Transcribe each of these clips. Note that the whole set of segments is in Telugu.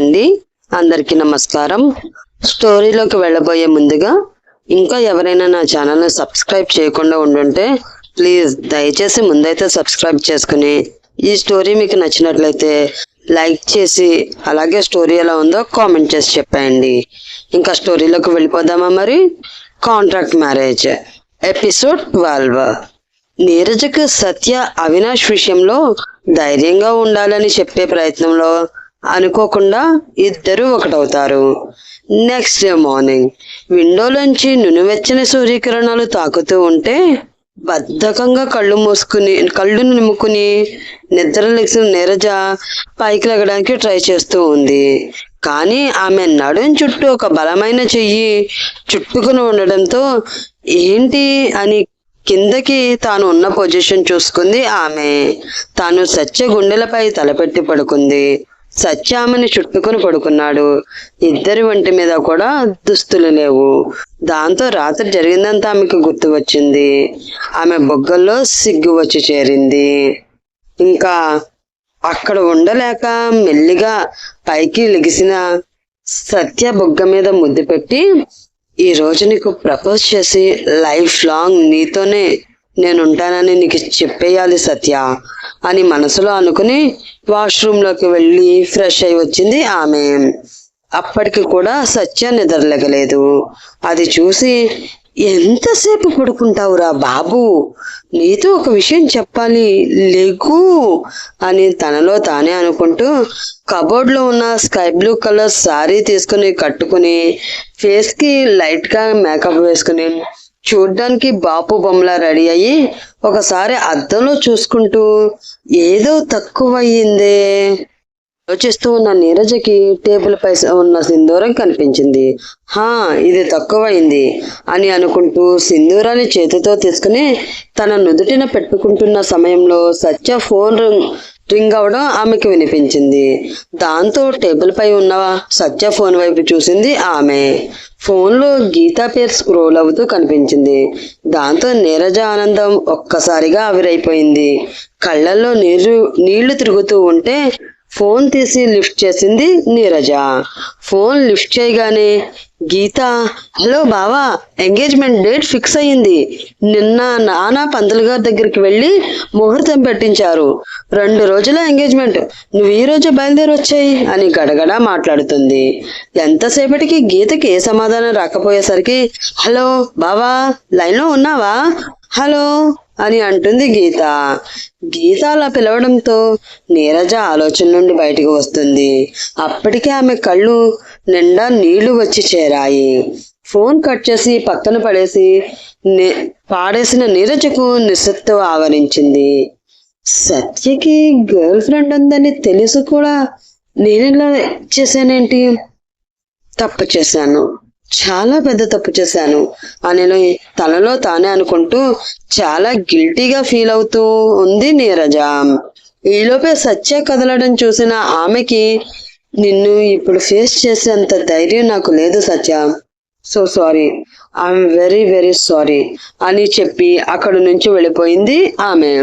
అండి. అందరికీ నమస్కారం. స్టోరీలోకి వెళ్ళబోయే ముందుగా ఇంకా ఎవరైనా నా ఛానల్ని సబ్స్క్రైబ్ చేయకుండా ఉండుంటే ప్లీజ్ దయచేసి ముందైతే సబ్స్క్రైబ్ చేసుకుని ఈ స్టోరీ మీకు నచ్చినట్లయితే లైక్ చేసి అలాగే స్టోరీ ఎలా ఉందో కామెంట్ చేసి చెప్పాయండి. ఇంకా స్టోరీలోకి వెళ్ళిపోదామా మరి? Contract marriage episode twelve. నీరజకు Satya Avinash విషయంలో ధైర్యంగా ఉండాలని చెప్పే ప్రయత్నంలో అనుకోకుండా ఇద్దరు ఒకటవుతారు. నెక్స్ట్ డే మార్నింగ్ విండోలోంచి నునువెచ్చని సూర్యకిరణాలు తాకుతూ ఉంటే బద్ధకంగా కళ్ళు మూసుకుని కళ్ళు నిమ్ముకుని నిద్ర లెక్సిన నీరజ పైకి లెగడానికి ట్రై చేస్తూ ఉంది. కానీ ఆమె నడుం చుట్టూ ఒక బలమైన చెయ్యి చుట్టుకుని ఉండడంతో ఏంటి అని కిందకి తాను ఉన్న పొజిషన్ చూసుకుంది ఆమె. తాను సత్య గుండెలపై తలపెట్టి పడుకుంది. సత్యామని చుట్టుకుని పడుకున్నాడు. ఇద్దరి వంటి మీద కూడా దుస్తులు లేవు. దాంతో రాత్రి జరిగిందంతా ఆమెకు గుర్తు వచ్చింది. ఆమె బొగ్గల్లో సిగ్గు వచ్చి చేరింది. ఇంకా అక్కడ ఉండలేక మెల్లిగా పైకి లెగిసిన సత్య బొగ్గ మీద ముద్దు పెట్టి ఈ రోజు నీకు ప్రపోజ్ చేసి లైఫ్ లాంగ్ నీతోనే నేను ఉంటానని నీకు చెప్పేయాలి సత్య అని మనసులో అనుకుని వాష్రూమ్లోకి వెళ్ళి ఫ్రెష్ అయి వచ్చింది ఆమె. అప్పటికి కూడా సత్య నిద్రలేగలేదు అది చూసి ఎంతసేపు పడుకుంటావురా బాబు? నీతో ఒక విషయం చెప్పాలి లేకు అని తనలో తానే అనుకుంటూ కబోర్డ్లో ఉన్న స్కై బ్లూ కలర్ శారీ తీసుకుని కట్టుకుని ఫేస్కి లైట్గా మేకప్ వేసుకుని చూడ్డానికి బాపు బొమ్మలా రెడీ అయ్యి ఒకసారి అద్దంలో చూసుకుంటూ ఏదో తక్కువయ్యిందే. ఆలోచిస్తూ ఉన్న నీరజకి టేబుల్ పై ఉన్న సింధూరం కనిపించింది. హా ఇది తక్కువైంది అని అనుకుంటూ సింధూరాన్ని చేతితో తీసుకుని తన నుదుటిన పెట్టుకుంటున్న సమయంలో సత్య ఫోన్ రింగ్ అవడం ఆమెకి వినిపించింది. దాంతో టేబుల్ పై ఉన్న సత్య ఫోన్ వైపు చూసింది ఆమె. ఫోన్లో గీతా పేరు స్క్రోల్ అవుతూ కనిపించింది. దాంతో నీరజ ఆనందం ఒక్కసారిగా ఆవిరైపోయింది. కళ్ళల్లో నీరు నీళ్ళు తిరుగుతూ ఉంటే ఫోన్ తీసి లిఫ్ట్ చేసింది నీరజ. ఫోన్ లిఫ్ట్ చేయగానే గీత హలో బావా ఎంగేజ్మెంట్ డేట్ ఫిక్స్ అయ్యింది. నిన్న నానా పంతులు గారి దగ్గరికి వెళ్ళి ముహూర్తం పెట్టించారు. రెండు రోజుల ఎంగేజ్మెంట్. నువ్వు ఈ రోజు బయలుదేరి వచ్చాయి అని గడగడ మాట్లాడుతుంది. ఎంతసేపటికి గీతకి ఏ సమాధానం రాకపోయేసరికి హలో బావా లైన్లో ఉన్నావా? హలో అని అంటుంది గీత. గీత అలా పిలవడంతో నీరజ ఆలోచన నుండి బయటకు వస్తుంది. అప్పటికే ఆమె కళ్ళు నిండా నీళ్ళు వచ్చి చేరాయి. ఫోన్ కట్ చేసి పక్కన పడేసి పాడేసిన నీరజకు నిశ్శత్వం ఆవరించింది. సత్యకి గర్ల్ ఫ్రెండ్ ఉందని తెలుసు కూడా నేను ఇలా చేశానేంటి? తప్పు చేశాను. చాలా పెద్ద తప్పు చేశాను. అని తనలో తానే అనుకుంటూ చాలా గిల్టీగా ఫీల్ అవుతూ ఉంది నీరజ. ఈలోపే సత్య కదలడం చూసిన ఆమెకి నిన్ను ఇప్పుడు ఫేస్ చేసేంత ధైర్యం నాకు లేదు Satya. So sorry. I'm very very sorry అని చెప్పి అక్కడి నుంచి వెళ్ళిపోయింది ఆమె.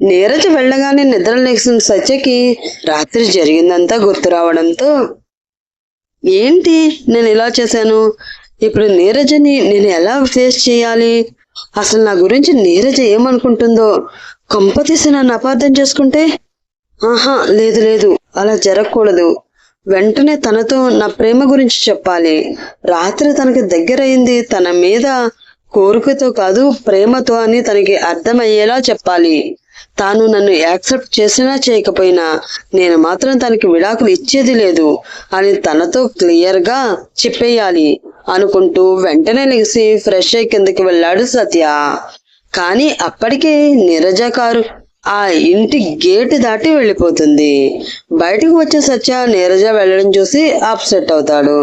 నీరజ వెళ్ళగానే నిద్ర లేచిన సత్యకి రాత్రి జరిగిందంతా గుర్తు రావడంతో ఏంటి? నేను ఇలా చేశాను. ఇప్పుడు నీరజని నేను ఎలా ఫేస్ చేయాలి? అసలు నా గురించి నీరజ ఏమనుకుంటుందో? కొంపతీసి నన్ను అపార్థం చేసుకుంటే? ఆహా లేదు లేదు. అలా జరగకూడదు. వెంటనే తనతో నా ప్రేమ గురించి చెప్పాలి. రాత్రి తనకి దగ్గరైంది. తన మీద కోరికతో కాదు ప్రేమతో అని తనకి అర్థమయ్యేలా చెప్పాలి. తాను నన్ను యాక్సెప్ట్ చేసినా చేయకపోయినా నేను మాత్రం తనకి విడాకులు ఇచ్చేది లేదు అని తనతో క్లియర్గా చెప్పేయాలి అనుకుంటూ వెంటనే లేచి ఫ్రెష్ అయి కిందకి వెళ్ళాడు సత్య. కానీ అప్పటికే నీరజ కారు ఆ ఇంటి గేటు దాటి వెళ్ళిపోతుంది. బయటకు వచ్చే సత్య నీరజ వెళ్ళడం చూసి అప్సెట్ అవుతాడు.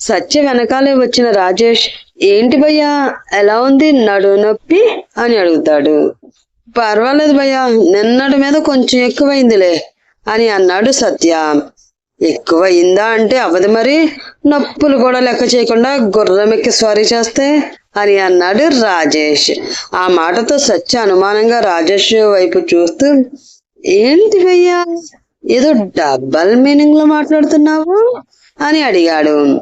సత్య వెనకాలే వచ్చిన రాజేష్ ఏంటి భయ్యా ఎలా ఉంది నడు నొప్పి అని అడుగుతాడు. పర్వాలేదు భయ్యా నిన్నటి మీద కొంచెం ఎక్కువైందిలే అని అన్నాడు సత్య. ఎక్కువయిందా అంటే అవ్వదు మరి. నొప్పులు కూడా లెక్క చేయకుండా గుర్రం ఎక్కి స్వారీ చేస్తే అని అన్నాడు రాజేష్. ఆ మాటతో సత్య అనుమానంగా రాజేష్ వైపు చూస్తూ ఏంటి భయ్యా ఏదో డబల్ మీనింగ్లో మాట్లాడుతున్నావు? అని అడిగాడు.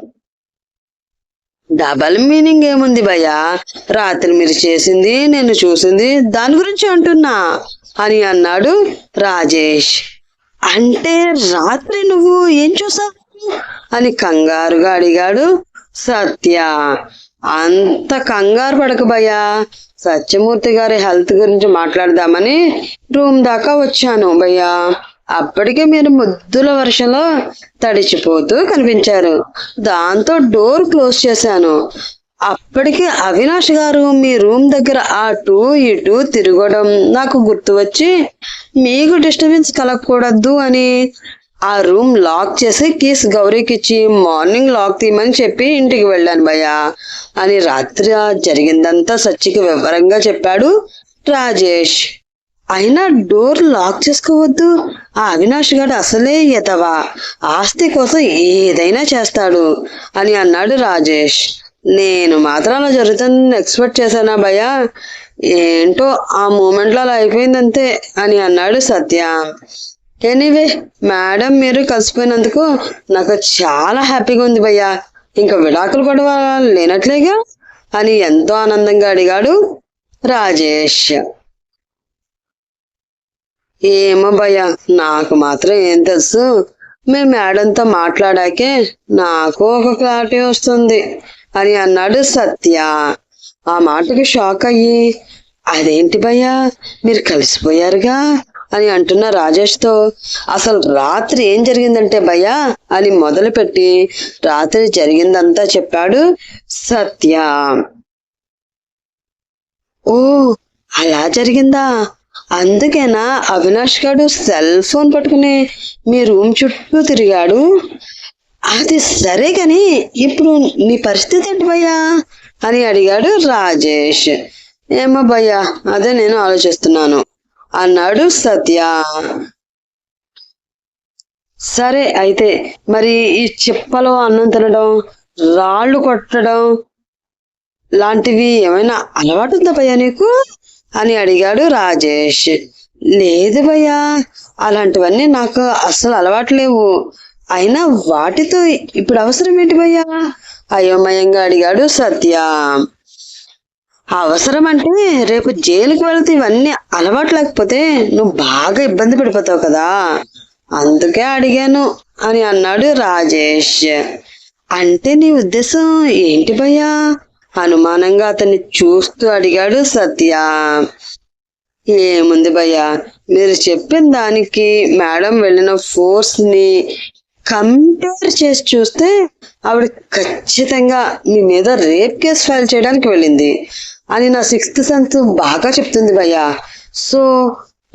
డబల్ మీనింగ్ ఏముంది భయ్యా? రాత్రి మీరు చేసింది నేను చూసింది దాని గురించి అంటున్నా అని అన్నాడు రాజేష్. అంటే రాత్రి నువ్వు ఏం చూసావు? అని కంగారుగా అడిగాడు సత్య. అంత కంగారు పడక భయ్యా. సత్యమూర్తి గారి హెల్త్ గురించి మాట్లాడదామని రూమ్ దాకా వచ్చాను భయ్యా. అప్పటికే మీరు ముద్దుల వర్షంలో తడిచిపోతూ కనిపించారు. దాంతో డోర్ క్లోజ్ చేశాను. అప్పటికి అవినాష్ గారు మీ రూమ్ దగ్గర అటు ఇటు తిరగడం నాకు గుర్తు వచ్చి మీకు డిస్టర్బెన్స్ కలగకూడదు అని ఆ రూమ్ లాక్ చేసి కీస్ గౌరీకి ఇచ్చి మార్నింగ్ లాక్ తీయమని చెప్పి ఇంటికి వెళ్ళాను భయ్యా అని రాత్రి జరిగిందంతా సచ్చికి వివరంగా చెప్పాడు రాజేష్. అయినా డోర్ లాక్ చేసుకోవద్దు. ఆ అవినాష్ గారు అసలే ఎదవా. ఆస్తి కోసం ఏదైనా చేస్తాడు అని అన్నాడు రాజేష్. నేను మాత్రం అలా జరుగుతుందని ఎక్స్పెక్ట్ చేశానా భయ ఏంటో ఆ మూమెంట్లో అలా అయిపోయిందంతే అని అన్నాడు సత్య. ఎనీవే మేడం మీరు కలిసిపోయినందుకు నాకు చాలా హ్యాపీగా ఉంది భయ్యా. ఇంకా విడాకులు కూడా లేనట్లేగా? అని ఎంతో ఆనందంగా అడిగాడు రాజేష్. ఏమో భయ నాకు మాత్రం ఏం తెలుసు. మీ మేడంతో మాట్లాడాకే నాకు ఒక క్లారిటీ వస్తుంది అని అన్నాడు సత్య. ఆ మాటకి షాక్ అయ్యి అదేంటి భయ్యా మీరు కలిసిపోయారుగా? అని అంటున్న రాజేష్తో అసలు రాత్రి ఏం జరిగిందంటే భయ్యా? అని మొదలుపెట్టి రాత్రి జరిగిందంతా చెప్పాడు సత్య. ఓ అలా జరిగిందా? అందుకేనా అవినాష్ గారు సెల్ ఫోన్ పట్టుకుని మీ రూమ్ చుట్టూ తిరిగాడు? అది సరే కాని ఇప్పుడు నీ పరిస్థితి ఏంటి భయ్యా? అని అడిగాడు రాజేష్. ఏమో భయ్యా అదే నేను ఆలోచిస్తున్నాను అన్నాడు సత్య. సరే అయితే మరి ఈ చిప్పలో అన్నం తినడం రాళ్ళు కొట్టడం లాంటివి ఏమైనా అలవాటు ఉందా భయ్యా నీకు? అని అడిగాడు రాజేష్. లేదు భయ్యా అలాంటివన్నీ నాకు అస్సలు అలవాటు లేవు. అయినా వాటితో ఇప్పుడు అవసరం ఏంటి భయ్యా? అయోమయంగా అడిగాడు సత్య. అవసరం అంటే రేపు జైలుకి వెళితే ఇవన్నీ అలవాటు లేకపోతే నువ్వు బాగా ఇబ్బంది పడిపోతావు కదా. అందుకే అడిగాను అని అన్నాడు రాజేష్. అంటే నీ ఉద్దేశం ఏంటి భయ్యా? అనుమానంగా అతన్ని చూస్తూ అడిగాడు సత్య. ఏముంది భయ్యా? మీరు చెప్పిన దానికి మేడం వెళ్ళిన ఫోర్స్ని కంపేర్ చేసి చూస్తే ఆవిడ ఖచ్చితంగా మీ మీద రేప్ కేసు ఫైల్ చేయడానికి వెళ్ళింది అని నా సిక్స్త్ సెన్స్ బాగా చెప్తుంది భయ్యా. సో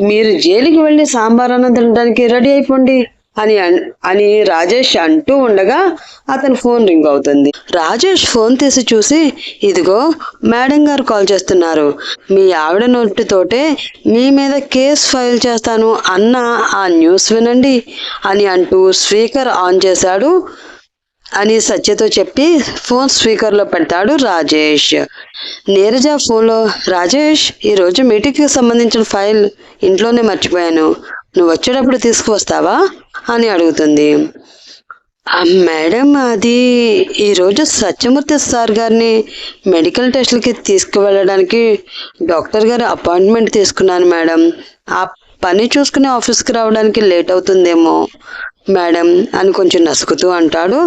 మీరు జైలుకి వెళ్ళి సాంబార్ అన్నం తినడానికి రెడీ అయిపోండి. అని అన్- అని రాజేష్ అంటూ ఉండగా అతని ఫోన్ రింగ్ అవుతుంది. రాజేష్ ఫోన్ తీసి చూసి ఇదిగో మేడం గారు కాల్ చేస్తున్నారు. మీ ఆవిడ నోటితోటే మీ మీద కేస్ ఫైల్ చేస్తాను అన్న ఆ న్యూస్ వినండి అని అంటూ స్పీకర్ ఆన్ చేశాడు అని సత్యతో చెప్పి ఫోన్ స్పీకర్లో పెడతాడు రాజేష్. నీరజ ఫోన్లో రాజేష్ ఈరోజు మీటింగ్కి సంబంధించిన ఫైల్ ఇంట్లోనే మర్చిపోయాను. నువ్వు వచ్చేటప్పుడు తీసుకువస్తావా? అని అడుగుతుంది. మేడం అది ఈరోజు సత్యమూర్తి సార్ గారిని మెడికల్ టెస్ట్లకి తీసుకువెళ్ళడానికి డాక్టర్ గారి అపాయింట్మెంట్ తీసుకున్నాను మేడం. ఆ పని చూసుకునే ఆఫీస్కి రావడానికి లేట్ అవుతుందేమో మేడం అని కొంచెం నసుకుతూ అంటాడు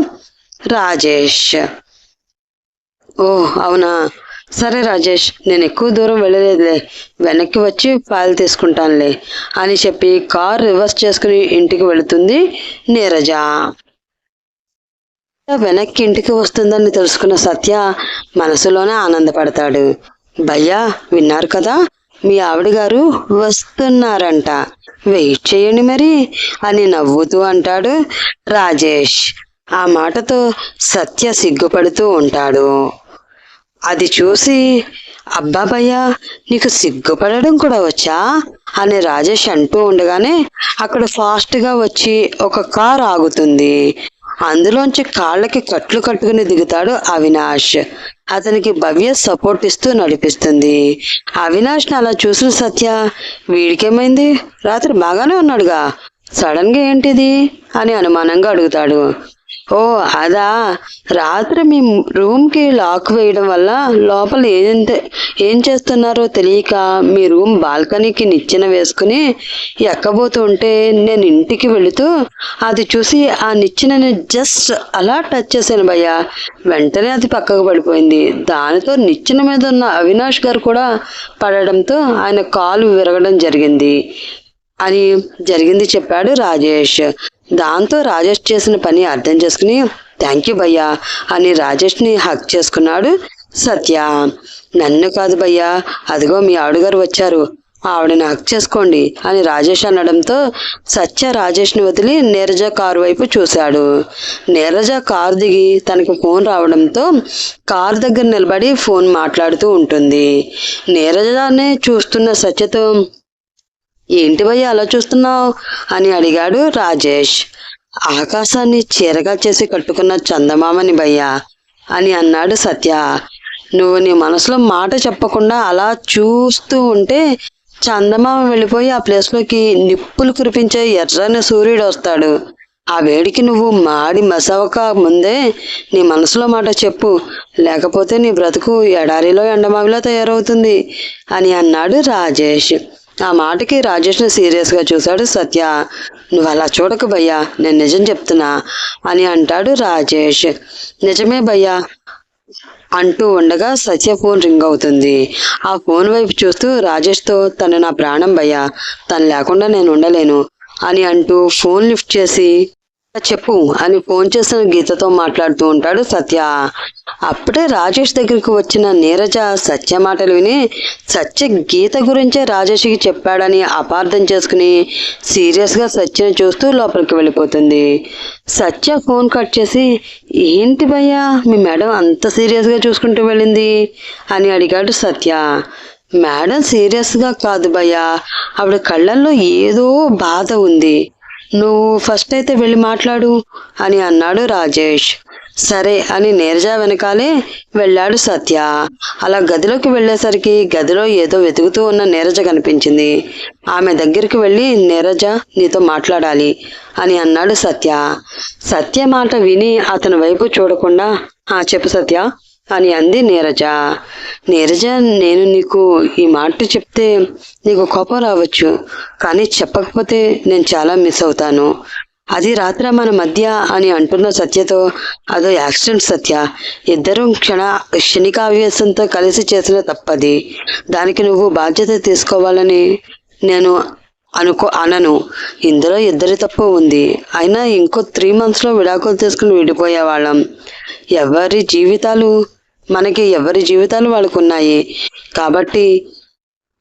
రాజేష్. ఓ అవునా? సరే రాజేష్ నేను ఎక్కువ దూరం వెళ్ళలేదులే. వెనక్కి వచ్చి పాలు తీసుకుంటానులే అని చెప్పి కార్ రివర్స్ చేసుకుని ఇంటికి వెళుతుంది నీరజ. వెనక్కి ఇంటికి వస్తుందని తెలుసుకున్న సత్య మనసులోనే ఆనందపడతాడు. భయ్యా విన్నారు కదా? మీ ఆవిడ గారు వస్తున్నారంట. వెయిట్ చేయండి మరి అని నవ్వుతూ అంటాడు రాజేష్. ఆ మాటతో సత్య సిగ్గుపడుతూ ఉంటాడు. అది చూసి అబ్బా భయ్యా నీకు సిగ్గుపడడం కూడా వచ్చా? అని రాజేష్ అంటూ ఉండగానే అక్కడ ఫాస్ట్గా వచ్చి ఒక కార్ ఆగుతుంది. అందులోంచి కాళ్ళకి కట్లు కట్టుకుని దిగుతాడు అవినాష్. అతనికి భవ్య సపోర్ట్ ఇస్తూ నడిపిస్తుంది. అవినాష్ని అలా చూసిన సత్య వీడికేమైంది? రాత్రి బాగానే ఉన్నాడుగా. సడన్గా ఏంటిది? అని అనుమానంగా అడుగుతాడు. ఓ అదా? రాత్రి మీ రూమ్కి లాక్ వేయడం వల్ల లోపల ఏంత ఏం చేస్తున్నారో తెలియక మీ రూమ్ బాల్కనీకి నిచ్చెన వేసుకుని ఎక్కబోతుంటే నేను ఇంటికి వెళుతూ అది చూసి ఆ నిచ్చెనని జస్ట్ అలా టచ్ చేశాను భయ్య. వెంటనే అది పక్కకు పడిపోయింది. దానితో నిచ్చెన మీద ఉన్న అవినాష్ గారు కూడా పడడంతో ఆయన కాలు విరగడం జరిగింది అని జరిగింది చెప్పాడు రాజేష్. దాంతో రాజేష్ చేసిన పని అర్థం చేసుకుని థ్యాంక్ యూ భయ్యా అని రాజేష్ని హక్ చేసుకున్నాడు సత్య. నన్ను కాదు భయ్యా అదిగో మీ ఆవిడగారు వచ్చారు. ఆవిడని హక్ చేసుకోండి అని రాజేష్ అనడంతో సత్య రాజేష్ని వదిలి నీరజ కారు వైపు చూశాడు. నీరజ కారు దిగి తనకి ఫోన్ రావడంతో కారు దగ్గర నిలబడి ఫోన్ మాట్లాడుతూ ఉంటుంది. నీరజనే చూస్తున్న సత్యతో ఏంటి భయ్య అలా చూస్తున్నావు? అని అడిగాడు రాజేష్. ఆకాశాన్ని చీరగా చేసి కట్టుకున్న చందమామని భయ్యా అని అన్నాడు సత్య. నువ్వు నీ మనసులో మాట చెప్పకుండా అలా చూస్తూ ఉంటే చందమామ వెళ్ళిపోయి ఆ ప్లేస్లోకి నిప్పులు కురిపించే ఎర్రని సూర్యుడు వస్తాడు. ఆ వేడికి నువ్వు మాడి మసవక ముందే నీ మనసులో మాట చెప్పు. లేకపోతే నీ బ్రతుకు ఎడారిలో ఎండమావిలో తయారవుతుంది అని అన్నాడు రాజేష్. ఆ మాటకి రాజేష్ని సీరియస్గా చూశాడు సత్య. నువ్వు అలా చూడకు భయ్యా నేను నిజం చెప్తున్నా అని అంటాడు రాజేష్. నిజమే భయ్యా అంటూ ఉండగా సత్య ఫోన్ రింగ్ అవుతుంది. ఆ ఫోన్ వైపు చూస్తూ రాజేష్తో తను నా ప్రాణం భయ్యా తను లేకుండా నేను ఉండలేను అని అంటూ ఫోన్ లిఫ్ట్ చేసి చెప్పు. అని ఫోన్ చేసిన గీతతో మాట్లాడుతూ ఉంటాడు సత్య. అప్పుడే రాజేష్ దగ్గరికి వచ్చిన నీరజ సత్య మాటలు విని సత్య గీత గురించే రాజేష్కి చెప్పాడని అపార్థం చేసుకుని సీరియస్గా సత్యను చూస్తూ లోపలికి వెళ్ళిపోతుంది. సత్య ఫోన్ కట్ చేసి ఏంటి భయ్యా మీ మేడం అంత సీరియస్గా చూసుకుంటూ వెళ్ళింది? అని అడిగాడు సత్య. మేడం సీరియస్గా కాదు భయ్యా ఆవిడ కళ్ళల్లో ఏదో బాధ ఉంది. నువ్వు ఫస్ట్ అయితే వెళ్ళి మాట్లాడు అని అన్నాడు రాజేష్. సరే అని నీరజ వెనకాలే వెళ్ళాడు సత్య. అలా గదిలోకి వెళ్ళేసరికి గదిలో ఏదో వెతుకుతూ ఉన్న నీరజ కనిపించింది. ఆమె దగ్గరికి వెళ్ళి నీరజ నీతో మాట్లాడాలి అని అన్నాడు సత్య. సత్య మాట విని అతని వైపు చూడకుండా ఆ చెప్పు సత్య అని అంది నీరజ. నీరజ నేను నీకు ఈ మాట చెప్తే నీకు కోపం రావచ్చు కానీ చెప్పకపోతే నేను చాలా మిస్ అవుతాను. అది రాత్ర మన మధ్య అని అంటున్న సత్యతో అదో యాక్సిడెంట్ సత్య. ఇద్దరం క్షణ క్షణికావేశంతో కలిసి చేసిన తప్పది. దానికి నువ్వు బాధ్యత తీసుకోవాలని నేను అనుకో అనను. ఇందులో ఇద్దరి తప్పు ఉంది. అయినా ఇంకో త్రీ మంత్స్లో విడాకులు తీసుకుని విడిపోయే వాళ్ళం. ఎవరి జీవితాలు మనకి ఎవరి జీవితాలు వాళ్ళకు ఉన్నాయి కాబట్టి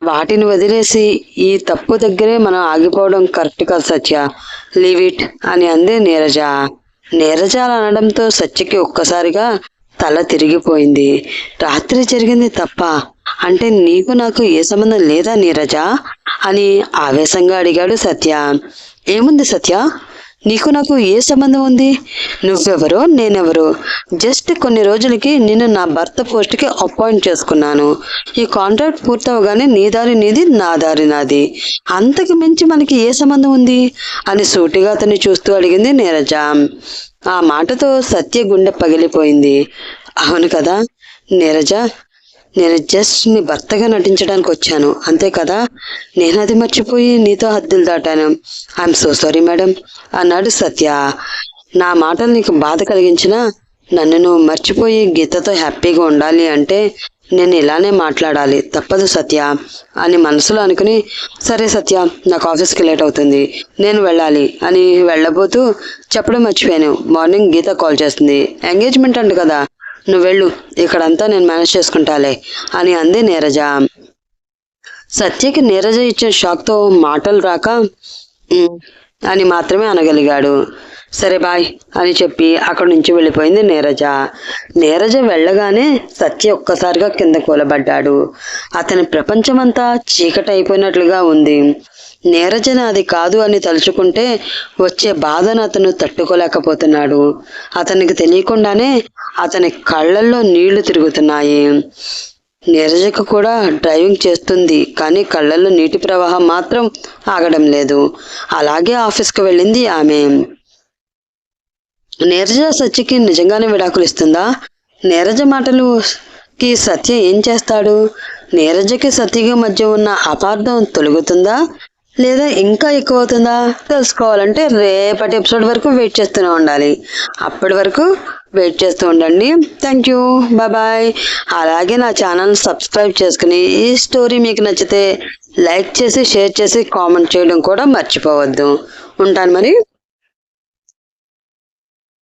వాటిని వదిలేసి ఈ తప్పు దగ్గరే మనం ఆగిపోవడం కరెక్ట్ కాదు సత్య. లీవ్ ఇట్ అని అంది నీరజ. నీరజ అనడంతో సత్యకి ఒక్కసారిగా తల తిరిగిపోయింది. రాత్రి జరిగింది తప్ప అంటే నీకు నాకు ఏ సంబంధం లేదా నీరజ? అని ఆవేశంగా అడిగాడు సత్య. ఏముంది సత్య? నీకు నాకు ఏ సంబంధం ఉంది? నువ్వెవరో నేనెవరో. జస్ట్ కొన్ని రోజులకి నేను నా భర్త పోస్ట్కి అపాయింట్ చేసుకున్నాను. ఈ కాంట్రాక్ట్ పూర్తవగానే నీ దారి నీది నా దారి నాది. అంతకు మించి మనకి ఏ సంబంధం ఉంది? అని సూటిగా అతన్ని చూస్తూ అడిగింది నీరజ. ఆ మాటతో సత్య గుండె పగిలిపోయింది. అవును కదా నీరజ? నేను జస్ట్ నీ భర్తగా నటించడానికి వచ్చాను. అంతే కదా? నేను అది మర్చిపోయి నీతో హద్దులు దాటాను. ఐఎమ్ సో సారీ మేడం అన్నాడు సత్య. నా మాటలు నీకు బాధ కలిగించినా నన్ను నువ్వు మర్చిపోయి గీతతో హ్యాపీగా ఉండాలి అంటే నేను ఇలానే మాట్లాడాలి. తప్పదు సత్య అని మనసులో అనుకుని సరే సత్య నాకు ఆఫీస్కి లేట్ అవుతుంది. నేను వెళ్ళాలి అని వెళ్ళబోతూ చెప్పడం మర్చిపోయాను. మార్నింగ్ గీత కాల్ చేస్తుంది. ఎంగేజ్మెంట్ అంట కదా? నువ్వు వెళ్ళు ఇక్కడంతా నేను మేనేజ్ చేసుకుంటాలే అని అంది నీరజ. సత్యకి నీరజ ఇచ్చిన షాక్తో మాటలు రాక అని మాత్రమే అనగలిగాడు. సరే బాయ్ అని చెప్పి అక్కడి నుంచి వెళ్ళిపోయింది నీరజ. నీరజ వెళ్ళగానే సత్య ఒక్కసారిగా కింద కూలబడ్డాడు. అతని ప్రపంచమంతా చీకటైపోయినట్లుగా ఉంది. నీరజన అది కాదు అని తలుచుకుంటే వచ్చే బాధను అతను తట్టుకోలేకపోతున్నాడు. అతనికి తెలియకుండానే అతని కళ్ళల్లో నీళ్ళు తిరుగుతున్నాయి. నీరజకు కూడా డ్రైవింగ్ చేస్తుంది కానీ కళ్ళల్లో నీటి ప్రవాహం మాత్రం ఆగడం లేదు. అలాగే ఆఫీస్కి వెళ్ళింది ఆమె. నీరజ సత్యకి నిజంగానే విడాకులు ఇస్తుందా? నీరజ మాటలుకి సత్య ఏం చేస్తాడు? నీరజకి సత్యకి మధ్య ఉన్న అపార్థం తొలగుతుందా? లేదా ఇంకా ఎక్కువ అవుతుందా తెలుసుకోవాలంటే రేపటి ఎపిసోడ్ వరకు వెయిట్ చేస్తూనే ఉండాలి. అప్పటి వరకు వెయిట్ చేస్తూ ఉండండి. థ్యాంక్ యూ బాయ్ అలాగే నా ఛానల్ సబ్స్క్రైబ్ చేసుకుని ఈ స్టోరీ మీకు నచ్చితే లైక్ చేసి షేర్ చేసి కామెంట్ చేయడం కూడా మర్చిపోవద్దు. ఉంటాను మరి.